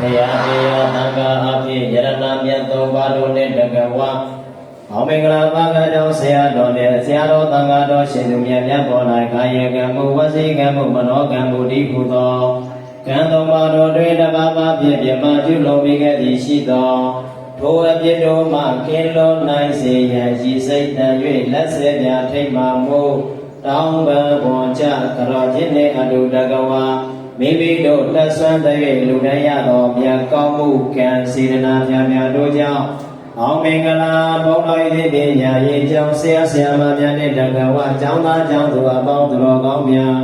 ဘုရားတရားသံဃာအဖြစ်ယရဏမြတ်သုံးပါးတို့နှင့်တကဝအောင်မင်္ဂလာပါကတော်ဆရာတော်နှင့်ဆရာတော်သံဃာတော်ရှင်သူမြတ်မြတ်ပေါ်၌ကာယကံမှုဝစီကံမှုမနောကံမှုဒီကုသောကံသုံးပါးတို့တွင်တပါးပါးပြည့်ပြည့်မှပြုလုပ်မိခဲ့သည်ရှိသောထိုအပြစ်တို့မှကင်းလွန်နိုင်စေရန်ရည်စိတ်တန်၍လက်ဆဲပြထိတ်မှမှုတောင်းပန်ပေါ်ကြကရောခြင်းနှင့်အတုတကဝါ မိမိတို့တက်ဆွမ်းတဲ့လူတိုင်းရသောမြတ်ကောင်းမှုကံစေတနာများများတို့ကြောင့်အောင်မင်္ဂလာဘုန်းတော်၏ပညာရေးကြောင့်ဆရာဆရာမများနှင့်တကဝါကျောင်းသားကျောင်းသူအပေါင်းသူတော်ကောင်းများ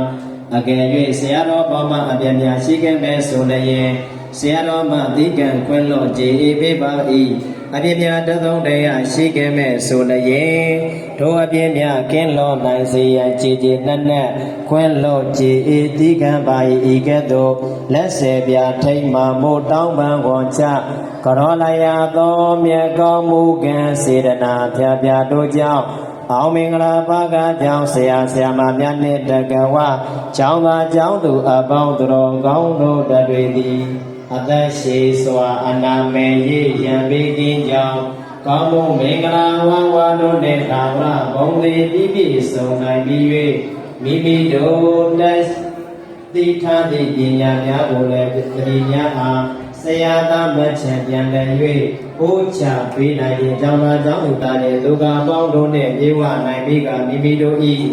အကယ်၍ဆရာတော်ဘောမအပြည့်များရှိခဲ့မဲ့ဆိုလည်းဆရာတော်မှတိကံခွင့်လို့ကြည်အေးပေးပါ၏ အပြည့်များတသုံးတရားရှိခဲ့မဲ့ဆိုလည်းထိုအပြည့်များကင်းလို့နိုင်စေရန်ကြည်ကြည်နက်နက်ခွင့်လို့ကြည်အေးတိကံပါ၏ဤကဲ့သို့လက်ဆယ်ပြထိတ်မှမို့တောင်းပန်ခွန်ချကရောလယာသောမြတ်ကောင်းမှုကံစေတနာဖြာဖြာတို့ကြောင့်အောင်မင်္ဂလာပါကကြောင့်ဆရာဆရာမများနှင့်တကဝကျောင်းသားကျောင်းသူအပေါင်းသူတော်ကောင်းတို့တတွေသည် အသက်ရှိစွာအနာမေရိယံပေကင်းကြောင့်ကောင်းမှုမင်္ဂလာဝါဝါတို့နှင့်သာဝရဘုံသည်ပြည့်ပြည့်စုံနိုင်ပြီး၍မိမိတို့တက်တိထားသည့်ပညာများကိုလည်းပရိညာအားဆရာသားမတ်ချက်ပြန်လည်၍ပို့ချပေးနိုင်ခြင်းကြောင့်သာကြောင့်ဥတာတဲ့လူကအပေါင်းတို့နှင့်ပြေဝနိုင်ပြီးကမိမိတို့၏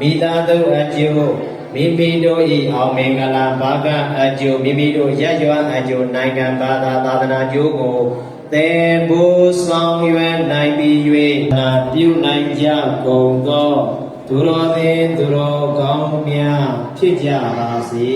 မိသားစုအကျိုး မိမိတို့၏အောင်မင်္ဂလာဘာကအကျိုးမိမိတို့ရရွာအကျိုးနိုင်ငံဘာသာသာသနာကျိုးကိုတေဘိုးဆောင်ရွယ်နိုင်ပြီး၍နာပြုနိုင်ကြကုန်သောသူတော်သည်သူတော်ကောင်းများဖြစ်ကြပါစေ